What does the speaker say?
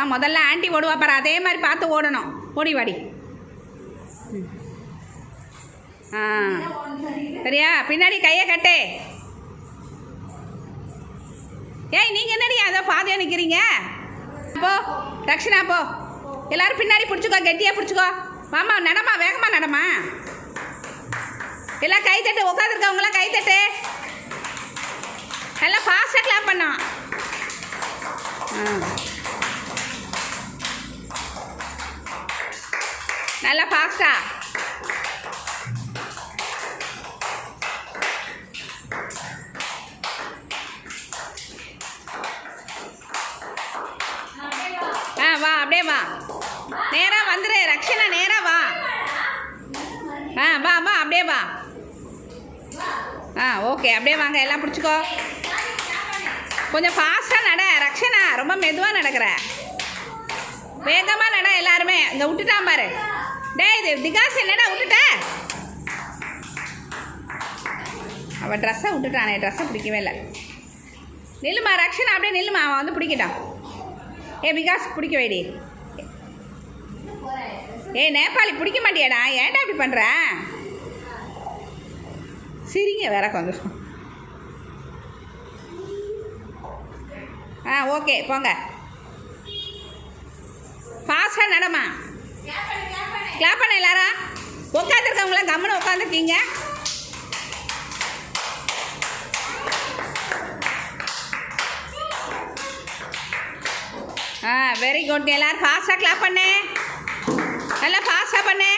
அம்மா முதல்ல ஆண்டி ஓடுவா பாரு. அதே மாதிரி பார்த்து ஓடணும். ஓடி வாடி. ஆ. சரியா? பின்னாடி கையை கட்டு. ஏய் நீங்கள் என்னடி அதை பாதையாக நிற்கிறீங்க போ ரக்ஷனா போ. எல்லாரும் பின்னாடி பிடிச்சிக்கோ கெட்டியாக பிடிச்சிக்கோ. வாமா நடமா வேகமாக நடமா? எல்லாம் கை தட்டு உட்காந்துருக்கவங்களாம் கை தட்டு. நல்லா ஃபாஸ்ட்டாக கிளாப் பண்ணோம் ஆ. நல்லா ஃபாஸ்டா ஆ வா அப்படியே வா. நேராக வந்துடு ரக்ஷனா நேராக வா. ஆ வா வா அப்படியே வா. ஆ ஓகே அப்படியே வாங்க எல்லாம் பிடிச்சிக்கோ. கொஞ்சம் ஃபாஸ்ட்டாக நட ரக்ஷனா ரொம்ப மெதுவாக நடக்கிற. வேகமாக நட எல்லாருமே. இந்த விட்டுட்டான் பாரு. டே இது திகாஸ் என்னடா விட்டுட்ட. அவன் ட்ரெஸ்ஸை விட்டுட்டானே ட்ரெஸ்ஸை பிடிக்கவே இல்லை. நில்லுமா ரக்ஷனா? அப்படியே நில்லுமா அவன் வந்து பிடிக்கிட்டான் ஏ பிகாஸ் பிடிக்க வைடி. ஏ நேபாளி பிடிக்க மாட்டியாடா? ஏன்டா இப்படி பண்ணுற சிரிங்க வேற கொஞ்சம். ஆ ஓகே போங்க. ஃபாஸ்ட்டாக நடமா? கிளாப் பண்ண எல்லாரா உட்காந்துருக்கவங்களாம் கம்முன்னு உட்காந்துருக்கீங்க ஆ வெரி குட் எல்லாரும் ஃபாஸ்ட்டாக கிளாப் பண்ணு. நல்லா ஃபாஸ்ட்டாக பண்ணு.